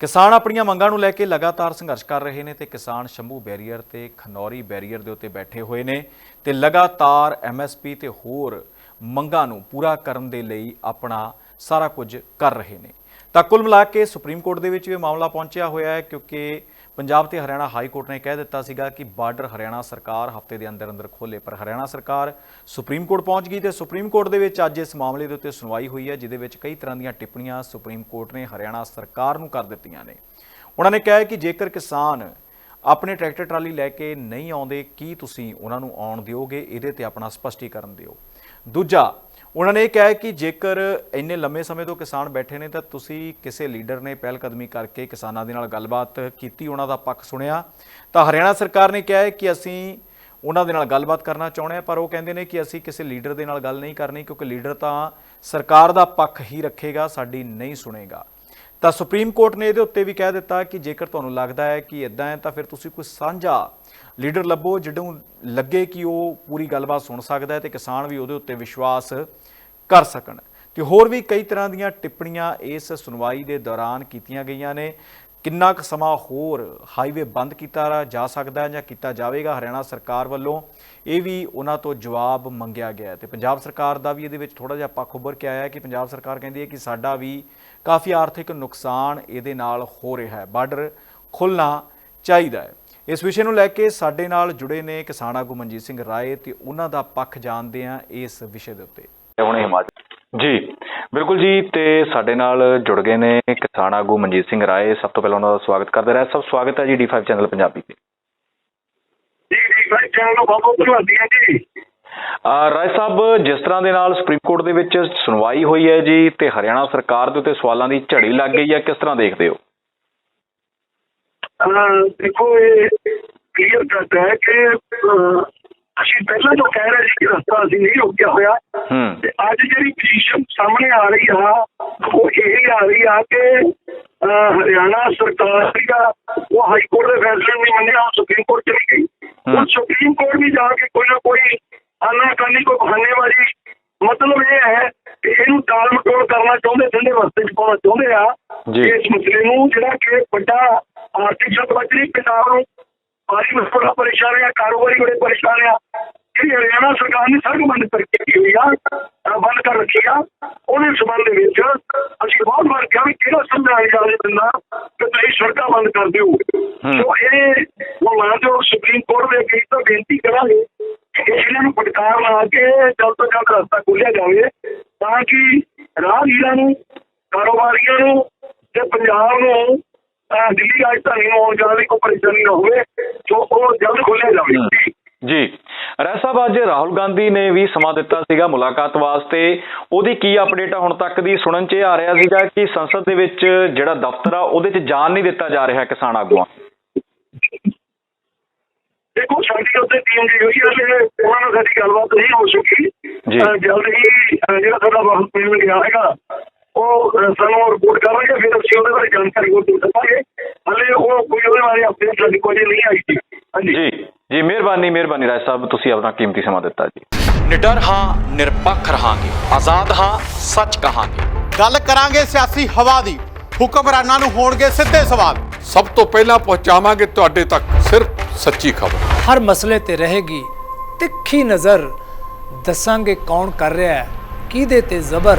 ਕਿਸਾਨ ਆਪਣੀਆਂ ਮੰਗਾਂ ਨੂੰ ਲੈ ਕੇ ਲਗਾਤਾਰ ਸੰਘਰਸ਼ ਕਰ ਰਹੇ ਨੇ ਤੇ ਕਿਸਾਨ ਸ਼ੰਭੂ ਬੈਰੀਅਰ ਤੇ ਖਨੌਰੀ ਬੈਰੀਅਰ ਦੇ ਉੱਤੇ ਬੈਠੇ ਹੋਏ ਨੇ ਤੇ ਲਗਾਤਾਰ ਐਮਐਸਪੀ ਤੇ ਹੋਰ ਮੰਗਾਂ ਨੂੰ ਪੂਰਾ ਕਰਨ ਦੇ ਲਈ ਆਪਣਾ ਸਾਰਾ ਕੁਝ ਕਰ ਰਹੇ ਨੇ। ਤਾਂ ਕੁੱਲ ਮਿਲਾ ਕੇ ਸੁਪਰੀਮ ਕੋਰਟ ਦੇ ਵਿੱਚ ਵੀ ਮਾਮਲਾ ਪਹੁੰਚਿਆ ਹੋਇਆ ਹੈ ਕਿਉਂਕਿ ਪੰਜਾਬ ਤੇ ਹਰਿਆਣਾ ਹਾਈ ਕੋਰਟ ਨੇ ਕਹਿ ਦਿੱਤਾ ਸੀਗਾ ਕਿ ਬਾਰਡਰ ਹਰਿਆਣਾ ਸਰਕਾਰ ਹਫ਼ਤੇ ਦੇ ਅੰਦਰ ਅੰਦਰ ਖੋਲੇ, ਪਰ ਹਰਿਆਣਾ ਸਰਕਾਰ ਸੁਪਰੀਮ ਕੋਰਟ ਪਹੁੰਚ ਗਈ ਤੇ ਸੁਪਰੀਮ ਕੋਰਟ ਦੇ ਵਿੱਚ ਅੱਜ ਇਸ ਮਾਮਲੇ ਦੇ ਉੱਤੇ ਸੁਣਵਾਈ ਹੋਈ ਹੈ, ਜਿਹਦੇ ਵਿੱਚ ਕਈ ਤਰ੍ਹਾਂ ਦੀਆਂ ਟਿੱਪਣੀਆਂ ਸੁਪਰੀਮ ਕੋਰਟ ਨੇ ਹਰਿਆਣਾ ਸਰਕਾਰ ਨੂੰ ਕਰ ਦਿੱਤੀਆਂ ਨੇ। ਉਹਨਾਂ ਨੇ ਕਿਹਾ ਕਿ ਜੇਕਰ ਕਿਸਾਨ ਆਪਣੇ ਟਰੈਕਟਰ ਟਰਾਲੀ ਲੈ ਕੇ ਨਹੀਂ ਆਉਂਦੇ, ਕੀ ਤੁਸੀਂ ਉਹਨਾਂ ਨੂੰ ਆਉਣ ਦਿਓਗੇ? ਇਹਦੇ ਤੇ ਆਪਣਾ ਸਪਸ਼ਟੀਕਰਨ ਦਿਓ। ਦੂਜਾ ਉਹਨਾਂ ਨੇ ਇਹ ਕਿਹਾ ਕਿ ਜੇਕਰ ਇੰਨੇ ਲੰਮੇ ਸਮੇਂ ਤੋਂ ਕਿਸਾਨ ਬੈਠੇ ਨੇ, ਤਾਂ ਤੁਸੀਂ ਕਿਸੇ ਲੀਡਰ ਨੇ ਪਹਿਲ ਕਦਮੀ ਕਰਕੇ ਕਿਸਾਨਾਂ ਦੇ ਨਾਲ ਗੱਲਬਾਤ ਕੀਤੀ, ਉਹਨਾਂ ਦਾ ਪੱਖ ਸੁਣਿਆ। ਤਾਂ ਹਰਿਆਣਾ ਸਰਕਾਰ ਨੇ ਕਿਹਾ ਹੈ ਕਿ ਅਸੀਂ ਉਹਨਾਂ ਦੇ ਨਾਲ ਗੱਲਬਾਤ ਕਰਨਾ ਚਾਹੁੰਦੇ ਹਾਂ, ਪਰ ਉਹ ਕਹਿੰਦੇ ਨੇ ਕਿ ਅਸੀਂ ਕਿਸੇ ਲੀਡਰ ਦੇ ਨਾਲ ਗੱਲ ਨਹੀਂ ਕਰਨੀ, ਕਿਉਂਕਿ ਲੀਡਰ ਤਾਂ ਸਰਕਾਰ ਦਾ ਪੱਖ ਹੀ ਰੱਖੇਗਾ, ਸਾਡੀ ਨਹੀਂ ਸੁਣੇਗਾ। ਤਾਂ ਸੁਪਰੀਮ ਕੋਰਟ ਨੇ ਇਹਦੇ ਉੱਤੇ ਵੀ ਕਹਿ ਦਿੱਤਾ ਕਿ ਜੇਕਰ ਤੁਹਾਨੂੰ ਲੱਗਦਾ ਹੈ ਕਿ ਇਦਾਂ ਹੈ, ਤਾਂ ਫਿਰ ਤੁਸੀਂ ਕੋਈ ਸਾਂਝਾ ਲੀਡਰ ਲੱਭੋ ਜਿਹਨੂੰ ਲੱਗੇ ਕਿ ਉਹ ਪੂਰੀ ਗੱਲਬਾਤ ਸੁਣ ਸਕਦਾ ਹੈ ਤੇ ਕਿਸਾਨ ਵੀ ਉਹਦੇ ਉੱਤੇ ਵਿਸ਼ਵਾਸ ਕਰ ਸਕਣ। ਤੇ ਹੋਰ ਵੀ ਕਈ ਤਰ੍ਹਾਂ ਦੀਆਂ ਟਿੱਪਣੀਆਂ ਇਸ ਸੁਣਵਾਈ ਦੇ ਦੌਰਾਨ ਕੀਤੀਆਂ ਗਈਆਂ ਨੇ। ਕਿੰਨਾ ਕੁ ਸਮਾਂ ਹੋਰ ਹਾਈਵੇ ਬੰਦ ਕੀਤਾ ਜਾ ਸਕਦਾ ਹੈ ਜਾਂ ਕੀਤਾ ਜਾਵੇਗਾ? ਹਰਿਆਣਾ ਸਰਕਾਰ ਵੱਲੋਂ ਇਹ ਵੀ ਉਹਨਾਂ ਤੋਂ ਜਵਾਬ ਮੰਗਿਆ ਗਿਆ ਹੈ ਤੇ ਪੰਜਾਬ ਸਰਕਾਰ ਦਾ ਵੀ ਇਹਦੇ ਵਿੱਚ ਥੋੜਾ ਜਿਹਾ ਪੱਖ ਉੱਭਰ ਕੇ ਆਇਆ ਕਿ ਪੰਜਾਬ ਸਰਕਾਰ ਕਹਿੰਦੀ ਹੈ ਕਿ ਸਾਡਾ ਵੀ ਕਾਫੀ ਆਰਥਿਕ ਨੁਕਸਾਨ ਇਹਦੇ ਨਾਲ ਹੋ ਰਿਹਾ ਹੈ। ਬਾਰਡਰ ਖੁੱਲਣਾ ਚਾਹੀਦਾ ਹੈ। ਇਸ ਵਿਸ਼ੇ ਨੂੰ ਲੈ ਕੇ ਸਾਡੇ ਨਾਲ ਜੁੜੇ ਨੇ ਕਿਸਾਨ ਆਗੂ ਮਨਜੀਤ ਸਿੰਘ ਰਾਏ ਤੇ ਉਹਨਾਂ ਦਾ ਪੱਖ ਜਾਣਦੇ ਆ ਇਸ ਵਿਸ਼ੇ ਦੇ ਉੱਤੇ। ਹੁਣ ਹਿਮਾਚਲ ਜੀ ਬਿਲਕੁਲ ਜੀ ਤੇ ਸਾਡੇ ਨਾਲ ਜੁੜ ਗਏ ਨੇ ਕਿਸਾਨ ਆਗੂ ਮਨਜੀਤ ਸਿੰਘ ਰਾਏ। ਸਭ ਤੋਂ ਪਹਿਲਾਂ ਉਹਨਾਂ ਦਾ ਸਵਾਗਤ ਕਰਦੇ ਰਹੇ। ਸਭ ਸਵਾਗਤ ਹੈ ਜੀ D5 ਚੈਨਲ ਪੰਜਾਬੀ ਤੇ। ਜੀ ਜੀ ਭਾਈ ਚੈਨਲ ਨੂੰ ਬਹੁਤ ਬਹੁਤ ਧੰਨਵਾਦੀਆਂ ਜੀ। ਅਹ ਰਾਏ ਸਾਹਿਬ ਜਿਸ ਤਰ੍ਹਾਂ ਦੇ ਨਾਲ ਸੁਪਰੀਮ ਕੋਰਟ ਦੇ ਵਿੱਚ ਸੁਣਵਾਈ ਹੋਈ ਹੈ ਜੀ ਤੇ ਹਰਿਆਣਾ ਸਰਕਾਰ ਦੇ ਉੱਤੇ ਸਵਾਲਾਂ ਦੀ ਝੜੀ ਲੱਗ ਗਈ ਹੈ ਕਿਸ ਤਰ੍ਹਾਂ ਦੇਖਦੇ ਹੋ? ਦੇਖੋ ਇਹ ਕਲੀਅਰ ਕਰਦਾ ਹੈ ਕਿ ਅਸੀਂ ਪਹਿਲਾਂ ਤੋਂ ਕਹਿ ਰਹੇ ਸੀ ਕਿ ਰਸਤਾ ਅਸੀਂ ਨਹੀਂ ਰੋਕਿਆ ਹੋਇਆ। ਤੇ ਅੱਜ ਜਿਹੜੀ ਪੋਜੀਸ਼ਨ ਸਾਹਮਣੇ ਆ ਰਹੀ ਆ ਉਹ ਇਹ ਆ ਰਹੀ ਆ ਕਿ ਹਰਿਆਣਾ ਸਰਕਾਰ ਦਾ ਉਹ ਹਾਈ ਕੋਰਟ ਦੇ ਫੈਸਲੇ ਨੂੰ ਨਹੀਂ ਮੰਨਿਆ ਉਹ ਸੁਪਰੀਮ ਕੋਰਟ ਚਲੀ ਗਈ। ਉਹ ਸੁਪਰੀਮ ਕੋਰਟ ਵੀ ਜਾ ਕੇ ਕੋਈ ਨਾ ਕੋਈ ਆਨਾਕਾਨੀ ਕੋਈ ਬਹਾਨੇਬਾਜ਼ੀ ਮਤਲਬ ਇਹ ਹੈ ਕਿ ਇਹਨੂੰ ਟਾਲ ਮਟੋਲ ਕਰਨਾ ਚਾਹੁੰਦੇ ਠੰਡੇ ਰਸਤੇ 'ਚ ਪਾਉਣਾ ਚਾਹੁੰਦੇ ਆ ਇਸ ਮਸਲੇ ਨੂੰ ਜਿਹੜਾ ਕਿ ਵੱਡਾ ਆਰਥਿਕ ਸਤਵਜਰੀ ਪੰਜਾਬ ਨੂੰ ਭਾਰੀ ਮਸਲਾ ਪਰੇਸ਼ਾਨ ਆ ਕਾਰੋਬਾਰੀ ਬੜੇ ਪਰੇਸ਼ਾਨ ਆ ਜਿਹੜੀ ਹਰਿਆਣਾ ਸਰਕਾਰ ਨੇ ਸੜਕ ਬੰਦ ਕਰਕੇ ਕੀ ਹੋਈ ਆ ਬੰਦ ਕਰ ਰੱਖੀ ਆ ਉਹਦੇ ਸੰਬੰਧ ਦੇ ਵਿੱਚ ਅਸੀਂ ਬਹੁਤ ਵਾਰ ਕਿਹਾ ਵੀ ਕਿਹੜਾ ਸਮਝਾਇਆ ਜਾਵੇ ਬੰਦਾ ਕਿ ਤੁਸੀਂ ਸੜਕਾਂ ਬੰਦ ਕਰ ਦਿਓ। ਸੋ ਇਹ ਉਹ ਮਾਨਯੋਗ ਸੁਪਰੀਮ ਕੋਰਟ ਦੇ ਅੱਗੇ ਤਾਂ ਬੇਨਤੀ ਕਰਾਂਗੇ ਕਿ ਇਹਨਾਂ ਨੂੰ ਪਟਕਾਰ ਲਾ ਕੇ ਜਲਦ ਤੋਂ ਜਲਦ ਰਸਤਾ ਖੋਲ੍ਹਿਆ ਜਾਵੇ ਤਾਂ ਕਿ ਰਾਹਗੀਰਾਂ ਨੂੰ ਕਾਰੋਬਾਰੀਆਂ ਨੂੰ ਤੇ ਪੰਜਾਬ ਨੂੰ ਅਹ ਦਿੱਲੀ ਰਾਜਧਾਨੀ ਨੂੰ ਆਉਣ ਜਾਣ ਲਈ ਕੋਈ ਪਰੇਸ਼ਾਨੀ ਨਾ ਹੋਵੇ ਸੋ ਉਹ ਜਲਦ ਖੋਲ੍ਹਿਆ ਜਾਵੇ। ਜੀ ਰਾਏ ਸਾਹਿਬ ਅੱਜ ਰਾਹੁਲ ਗਾਂਧੀ ਨੇ ਵੀ ਸਮਾਂ ਦਿੱਤਾ ਸੀਗਾ ਮੁਲਾਕਾਤ ਵਾਸਤੇ ਉਹਦੀ ਕੀ ਅਪਡੇਟ ਹੁਣ ਤੱਕ ਦੀ ਸੁਣਨ 'ਚ ਆ ਰਿਹਾ ਸੀਗਾ ਕਿ ਸੰਸਦ ਦੇ ਵਿੱਚ ਜਿਹੜਾ ਦਫ਼ਤਰ ਆ ਉਹਦੇ 'ਚ ਜਾਣ ਨਹੀਂ ਦਿੱਤਾ ਜਾ ਰਿਹਾ ਕਿਸਾਨ ਆਗੂਆਂ ਦੇਖੋ ਸਾਡੀ ਉੱਤੇ ਟੀਮ ਗਈ ਹੋਈ ਹੈ ਹਲੇ ਉਹਨਾਂ ਨਾਲ ਸਾਡੀ ਗੱਲਬਾਤ ਨਹੀਂ ਹੋ ਸਕੀ ਜੀ। ਜਲਦ ਹੀ ਜਿਹੜਾ ਸਾਡਾ ਬਹੁਤ ਪੇਮੈਂਟ ਗਿਆ ਹੈਗਾ ਉਹ ਸਾਨੂੰ ਰਿਪੋਰਟ ਕਰਾਂਗੇ ਫਿਰ ਅਸੀਂ ਉਹਦੇ ਬਾਰੇ ਜਾਣਕਾਰੀ ਹੋਰ ਦੇ ਸਕਾਂਗੇ ਹਲੇ ਉਹ ਕੋਈ ਉਹਦੇ ਬਾਰੇ ਅਪਡੇਟ ਸਾਡੀ ਕੋਲ ਨਹੀਂ ਆਈ ਜੀ। ਹਾਂਜੀ। ਜੀ ਜੀ ਮਿਹਰਬਾਨੀ ਮਿਹਰਬਾਨੀ ਰਾਏ ਸਾਹਿਬ ਤੁਸੀਂ ਆਪਣਾ ਕੀਮਤੀ ਸਮਾਂ ਦਿੱਤਾ ਜੀ। ਨਿਡਰ ਹਾਂ ਨਿਰਪੱਖ ਰਹਾਂਗੇ। ਆਜ਼ਾਦ ਹਾਂ ਸੱਚ ਕਹਾਂਗੇ। ਗੱਲ ਕਰਾਂਗੇ ਸਿਆਸੀ ਹਵਾ ਦੀ। ਹੁਕਮਰਾਨਾਂ ਨੂੰ ਹੋਣਗੇ ਸਿੱਧੇ ਸਵਾਲ। ਸਭ ਤੋਂ ਪਹਿਲਾਂ ਪਹੁੰਚਾਵਾਂਗੇ ਤੁਹਾਡੇ ਤੱਕ ਸਿਰਫ ਸੱਚੀ ਖਬਰ। ਹਰ ਮਸਲੇ ਤੇ ਰਹੇਗੀ ਤਿੱਖੀ ਨਜ਼ਰ। ਦੱਸਾਂਗੇ ਕੌਣ ਕਰ ਰਿਹਾ ਹੈ ਕਿਹਦੇ ਤੇ ਜ਼ਬਰ।